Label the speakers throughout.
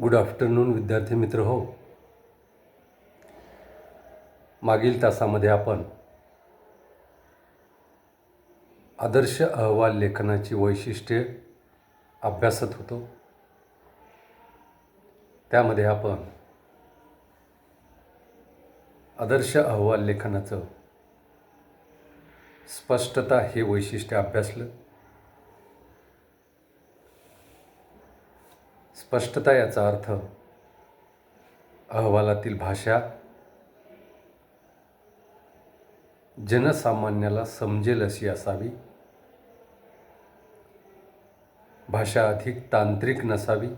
Speaker 1: Good afternoon विद्यार्थी मित्र हो. मागील तासामध्ये आपण आदर्श अहवाल लेखनाची वैशिष्ट्ये अभ्यासत होतो. त्यामध्ये आपण आदर्श अहवाल लेखनाचं स्पष्टता हे वैशिष्ट्य अभ्यासलं. स्पष्टता याचा अर्थ अहवालातील भाषा जनसामान्याला समजेल अशी असावी. भाषा अधिक तांत्रिक नसावी.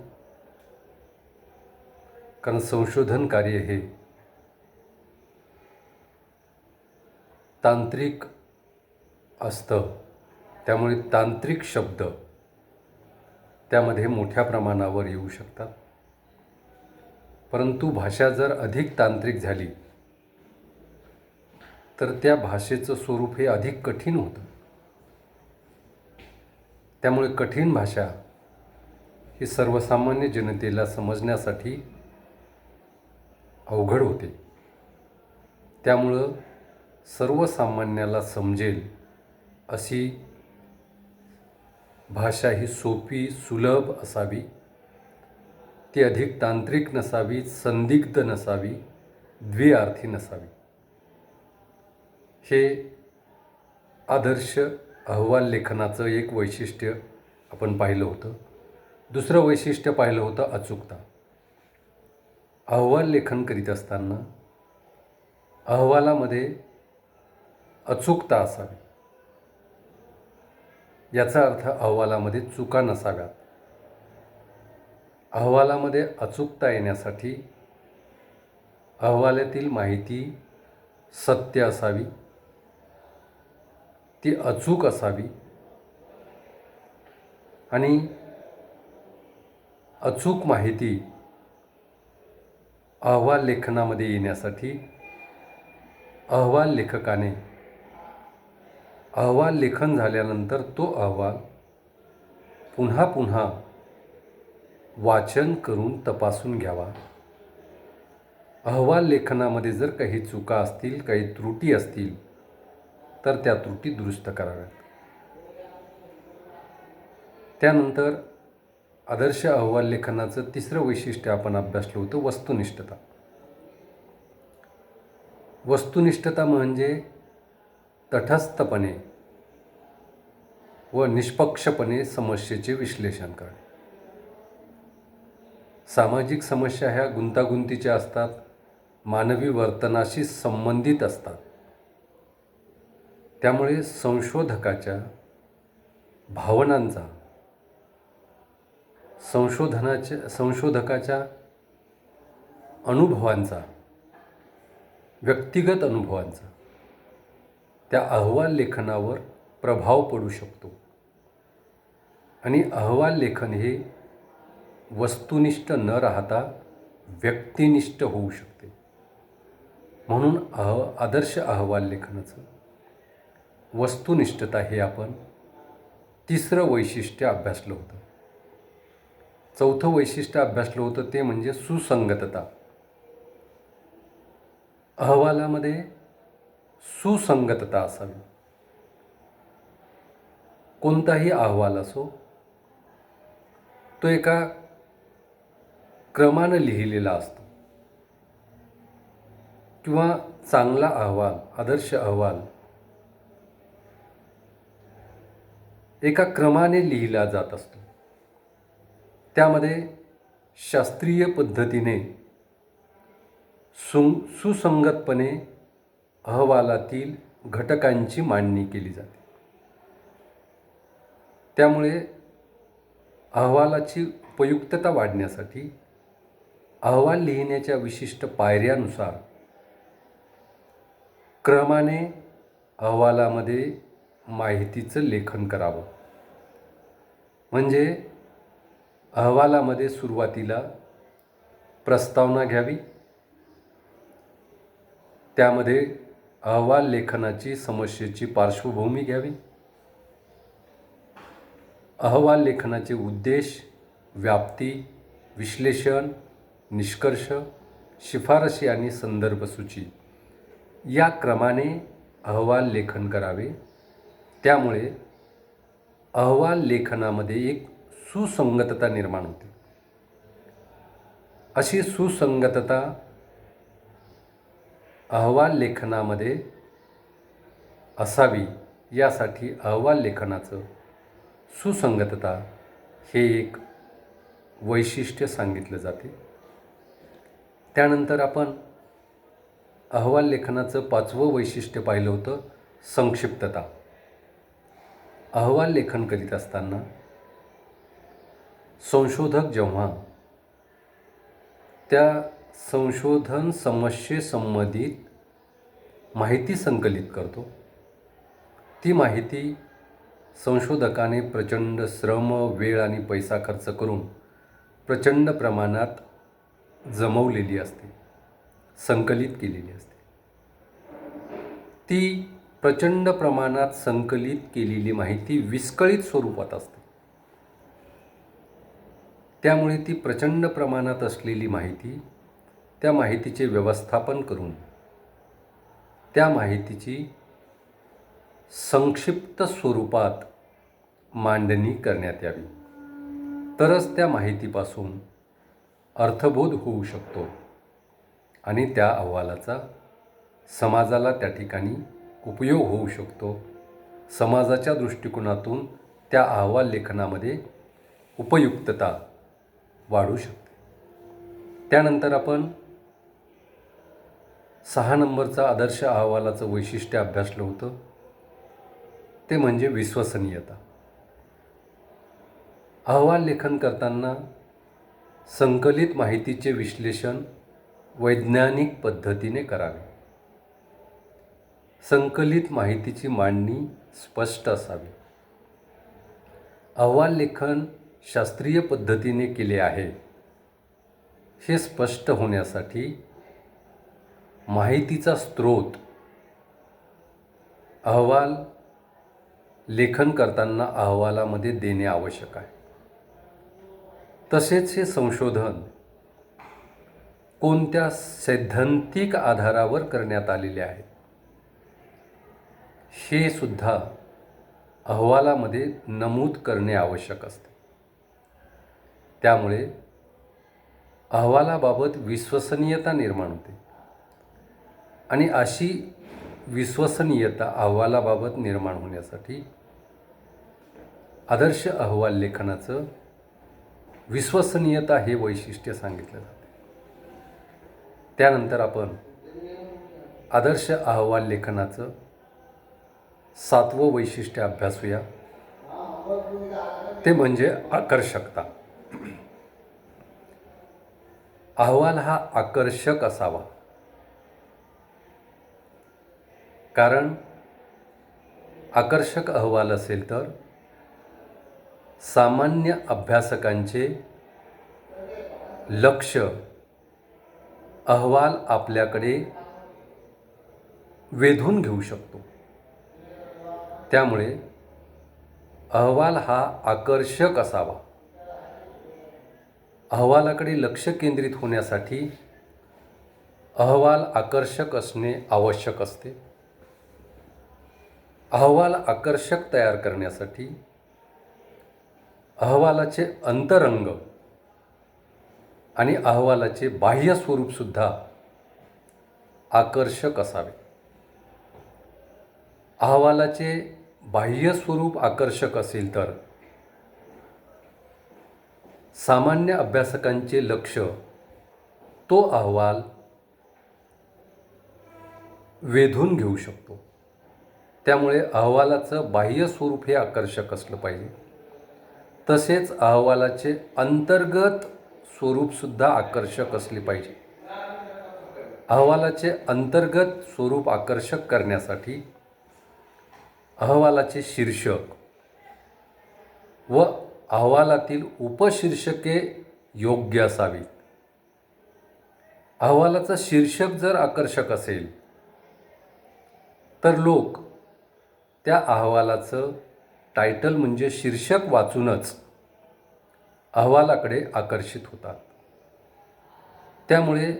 Speaker 1: कारण संशोधन कार्य हे तांत्रिक असतं. त्यामुळे तांत्रिक शब्द त्यामध्ये मोठ्या प्रमाणावर येऊ शकतात. परंतु भाषा जर अधिक तांत्रिक झाली तर त्या भाषेचं स्वरूप हे अधिक कठीण होतं. त्यामुळे कठीण भाषा ही सर्वसामान्य जनतेला समजण्यासाठी अवघड होते. त्यामुळं सर्वसामान्याला समजेल अशी भाषा ही सोपी सुलभ असावी. ती अधिक तांत्रिक नसावी संदिग्ध नसावी द्विअर्थी नसावी. हे आदर्श अहवाल लेखनाचं एक वैशिष्ट्य आपण पाहिलं होतं. दुसरं वैशिष्ट्य पाहिलं होतं अचूकता. अहवाल लेखन करीत असताना अहवालामध्ये अचूकता असावी. याचा अर्थ अहवालामध्ये चुका नसाव्यात अहवालामध्ये अचूकता येण्यासाठी अहवालातील माहिती सत्य असावी ती अचूक असावी आणि अचूक माहिती अहवाल लेखनामध्ये येण्यासाठी अहवाल लेखकाने अहवाल लेखन झाल्यानंतर तो अहवाल पुन्हा पुन्हा वाचन करून तपासून घ्यावा. अहवाल लेखनामध्ये जर काही चुका असतील काही त्रुटी असतील तर त्या त्रुटी दुरुस्त कराव्यात. त्यानंतर आदर्श अहवाल लेखनाचं तिसरं वैशिष्ट्य आपण अभ्यासलं होतं वस्तुनिष्ठता. वस्तुनिष्ठता म्हणजे तटस्थपणे व निष्पक्षपणे समस्येचे विश्लेषण करणे. सामाजिक समस्या ह्या गुंतागुंतीच्या असतात मानवी वर्तनाशी संबंधित असतात. त्यामुळे संशोधकाच्या भावनांचा संशोधनाच्या संशोधकाच्या अनुभवांचा व्यक्तिगत अनुभवांचा त्या अहवाल लेखनावर प्रभाव पडू शकतो. आणि अहवाल लेखन हे वस्तुनिष्ठ न राहता व्यक्तिनिष्ठ होऊ शकते. म्हणून अह आदर्श अहवाल लेखनाचं वस्तुनिष्ठता हे आपण तिसरं वैशिष्ट्य अभ्यासलं होतं. चौथं वैशिष्ट्य अभ्यासलं होतं ते म्हणजे सुसंगतता. अहवालामध्ये सुसंगतता असावी. कोणताही अहवाल असो तो एका क्रमानं लिहिलेला असतो. किंवा चांगला अहवाल आदर्श अहवाल एका क्रमाने लिहिला जात असतो. त्यामध्ये शास्त्रीय पद्धतीने सुंग सुसंगतपणे अहवालातील घटकांची मांडणी केली जाते. त्यामुळे अहवालाची उपयुक्तता वाढण्यासाठी अहवाल लिहिण्याच्या विशिष्ट पायऱ्यानुसार क्रमाने अहवालामध्ये माहितीचं लेखन करावं. म्हणजे अहवालामध्ये सुरुवातीला प्रस्तावना घ्यावी. त्यामध्ये अहवाल लेखनाची समस्येची पार्श्वभूमी घ्यावी. अहवाल लेखनाचे उद्देश व्याप्ती विश्लेषण निष्कर्ष शिफारशी आणि संदर्भ सूची. या क्रमाने अहवाल लेखन करावे. त्यामुळे अहवाल लेखनामध्ये एक सुसंगतता निर्माण होते. अशी सुसंगतता अहवाल लेखनामध्ये असावी यासाठी अहवाल लेखनाचं सुसंगतता हे एक वैशिष्ट्य सांगितलं जाते. त्यानंतर आपण अहवाल लेखनाचं पाचवं वैशिष्ट्य पाहिलं होतं संक्षिप्तता. अहवाल लेखन करीत असताना संशोधक जेव्हा त्या संशोधन समस्येसंबंधित माहिती संकलित करतो. ती माहिती संशोधकाने प्रचंड श्रम वेळ आणि पैसा खर्च करून प्रचंड प्रमाणात जमवलेली असते संकलित केलेली असते. ती प्रचंड प्रमाणात संकलित केलेली माहिती विस्कळीत स्वरूपात असते. त्यामुळे ती प्रचंड प्रमाणात असलेली माहिती त्या माहितीचे व्यवस्थापन करून त्या माहितीची संक्षिप्त स्वरूपात मांडणी करण्यात यावी. तरच त्या माहितीपासून अर्थबोध होऊ शकतो आणि त्या अहवालाचा समाजाला त्या ठिकाणी उपयोग होऊ शकतो. समाजाच्या दृष्टिकोनातून त्या अहवाल लेखनामध्ये उपयुक्तता वाढू शकते. त्यानंतर आपण सहा नंबरचा आदर्श अहवालाचं वैशिष्ट्य अभ्यासलं होतं. ते म्हणजे विश्वसनीयता. अहवाल लेखन करताना संकलित माहितीचे विश्लेषण वैज्ञानिक पद्धतीने करावे. संकलित माहितीची मांडणी स्पष्ट असावी. अहवाल लेखन शास्त्रीय पद्धतीने केले आहे. हे स्पष्ट होण्यासाठी माहितीचा स्रोत. अहवाल लेखन करताना अहवालामध्ये देणे आवश्यक आहे. तसेच हे संशोधन कोणत्या सैद्धांतिक आधारावर करण्यात आलेले आहे? हे सुद्धा अहवालामध्ये नमूद करणे आवश्यक असते. त्यामुळे अहवालाबाबत विश्वसनीयता निर्माण होते. आणि अशी विश्वसनीयता अहवालाबाबत निर्माण होण्यासाठी आदर्श अहवाल लेखनाचं विश्वसनीयता हे वैशिष्ट्य सांगितलं जाते. त्यानंतर आपण आदर्श अहवाल लेखनाचं सातवं वैशिष्ट्य अभ्यासूया. ते म्हणजे आकर्षकता. अहवाल हा आकर्षक असावा. कारण आकर्षक अहवाल असेल तर सामान्य अभ्यासकांचे लक्ष अहवाल आपल्याकडे वेधून घेऊ शकतो. त्यामुळे अहवाल हा आकर्षक असावा. अहवालाकडे लक्ष केंद्रित होण्यासाठी अहवाल आकर्षक असणे आवश्यक असते. अहवाल आकर्षक तयार करण्यासाठी अहवालाचे अंतरंग आणि अहवालाचे बाह्य स्वरूपसुद्धा आकर्षक असावे. अहवालाचे बाह्य स्वरूप आकर्षक असेल तर सामान्य अभ्यासकांचे लक्ष तो अहवाल वेधून घेऊ शकतो. त्यामुळे अहवालाचं बाह्य स्वरूप हे आकर्षक असलं पाहिजे. तसेच अहवालाचे अंतर्गत स्वरूपसुद्धा आकर्षक असले पाहिजे. अहवालाचे अंतर्गत स्वरूप आकर्षक करण्यासाठी अहवालाचे शीर्षक व अहवालातील उपशीर्षके योग्य असावीत. अहवालाचं शीर्षक जर आकर्षक असेल तर लोक त्या अहवालाचं टायटल म्हणजे शीर्षक वाचूनच अहवालाकडे आकर्षित होतात. त्यामुळे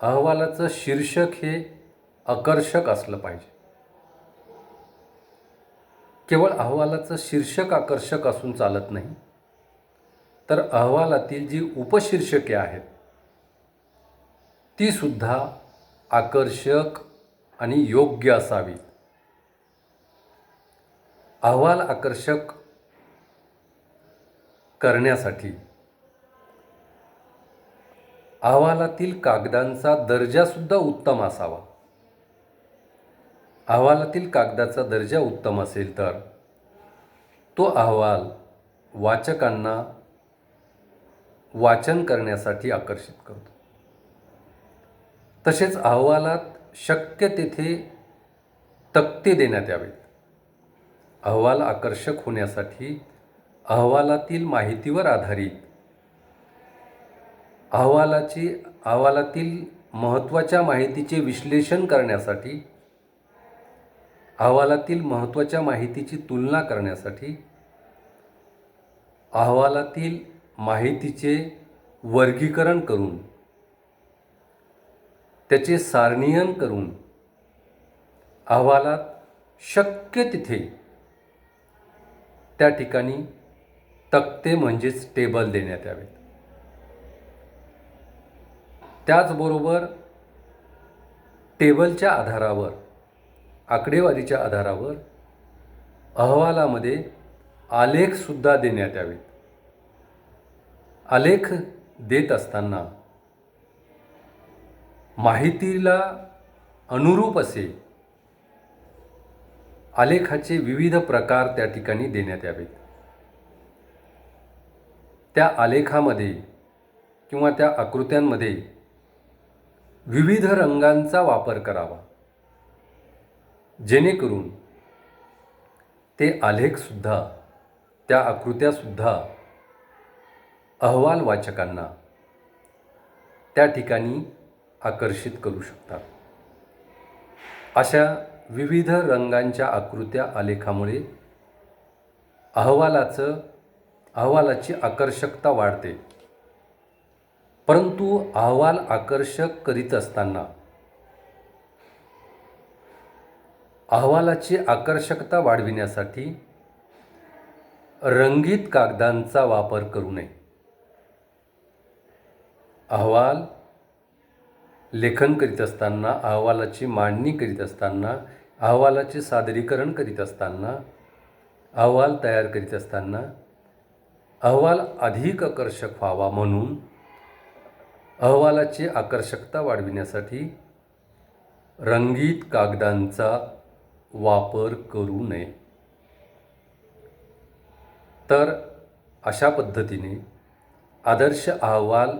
Speaker 1: अहवालाचं शीर्षक हे आकर्षक असलं पाहिजे. केवळ अहवालाचं शीर्षक आकर्षक असून चालत नाही तर अहवालातील जी उपशीर्षके आहेत ती सुद्धा आकर्षक आणि योग्य असावी अहवाल आकर्षक करण्यासाठी अहवालातील कागदांचा दर्जासुद्धा उत्तम असावा. अहवालातील कागदाचा दर्जा उत्तम असेल तर तो अहवाल वाचकांना वाचन करण्यासाठी आकर्षित करतो. तसेच अहवालात शक्य तेथे तक्ते देण्यात यावेत. अहवाल आकर्षक होण्यासाठी अहवालातील माहितीवर आधारित. अहवालाची अहवालातील महत्त्वाच्या माहितीचे विश्लेषण करण्यासाठी अहवालातील महत्त्वाच्या माहितीची तुलना करण्यासाठी अहवालातील माहितीचे वर्गीकरण करून त्याचे सारणीयन करून अहवालात शक्य तिथे त्या ठिकाणी तक्ते म्हणजेच टेबल देण्यात यावेत. त्याचबरोबर टेबलच्या आधारावर आकडेवारीच्या आधारावर अहवालामध्ये आलेखसुद्धा देण्यात यावेत. आलेख देत असताना माहितीला अनुरूप असे आलेखाचे विविध प्रकार त्या ठिकाणी देण्यात यावेत. त्या आलेखामध्ये किंवा त्या आकृत्यांमध्ये विविध रंगांचा वापर करावा. जेणेकरून ते आलेखसुद्धा त्या आकृत्यासुद्धा अहवाल वाचकांना त्या ठिकाणी आकर्षित करू शकतात. अशा विविध रंगांच्या आकृत्या आलेखामुळे अहवालाचं अहवालाची आकर्षकता वाढते. परंतु अहवाल आकर्षक करीत असताना अहवालाची आकर्षकता वाढविण्यासाठी रंगीत कागदांचा वापर करू नये. अहवाल लेखन करीत असताना अहवालाची मांडणी करीत असताना अहवालाचे सादरीकरण करीत असताना अहवाल तयार करीत असताना अहवाल अधिक आकर्षक व्हावा म्हणून अहवालाची आकर्षकता वाढविण्यासाठी रंगीत कागदांचा वापर करू नये. तर अशा पद्धतीने आदर्श अहवाल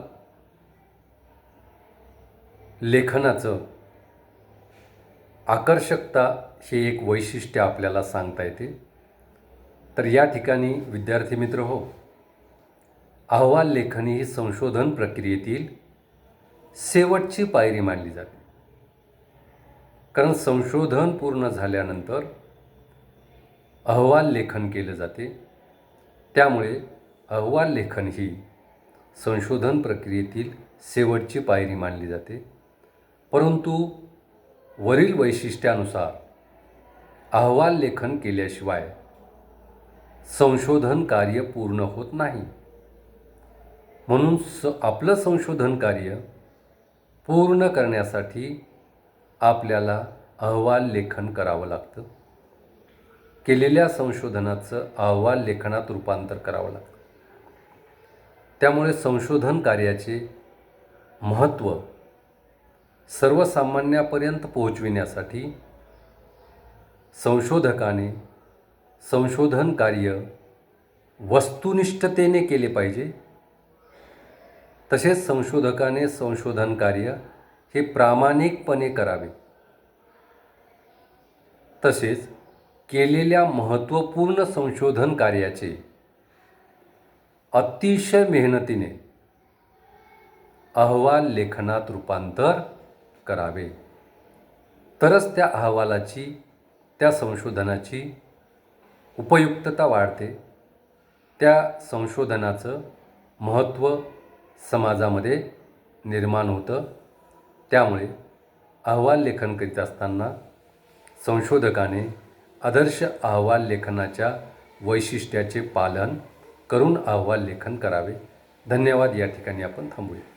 Speaker 1: लेखनाचं आकर्षकता हे एक वैशिष्ट्य आपल्याला सांगता येते. तर या ठिकाणी विद्यार्थी मित्र हो अहवाल लेखनी ही संशोधन प्रक्रियेतील शेवटची पायरी मानली जाते. कारण संशोधन पूर्ण झाल्यानंतर अहवाल लेखन केलं जाते. त्यामुळे अहवाल लेखन ही संशोधन प्रक्रियेतील शेवटची पायरी मानली जाते. परंतु वरील वैशिष्ट्यानुसार अहवाल लेखन केल्याशिवाय संशोधन कार्य पूर्ण होत नाही. म्हणून स आपलं संशोधन कार्य पूर्ण करण्यासाठी आपल्याला अहवाल लेखन करावं लागतं. केलेल्या संशोधनाचं अहवाल लेखनात रूपांतर करावं लागतं. त्यामुळे संशोधन कार्याचे महत्त्व सर्वसामान्यापर्यंत पोहोचविण्यासाठी संशोधकाने संशोधन कार्य वस्तुनिष्ठतेने केले पाहिजे. तसेच संशोधकाने संशोधन कार्य हे प्रामाणिकपणे करावे. तसेच केलेल्या महत्त्वपूर्ण संशोधन कार्याचे अतिशय मेहनतीने अहवाल लेखनात रूपांतर करावे. तरच त्या अहवालाची त्या संशोधनाची उपयुक्तता वाढते. त्या संशोधनाचं महत्त्व समाजामध्ये निर्माण होतं. त्यामुळे अहवाल लेखन करीत असताना संशोधकाने आदर्श अहवाल लेखनाच्या वैशिष्ट्याचे पालन करून अहवाल लेखन करावे. धन्यवाद. या ठिकाणी आपण थांबूया.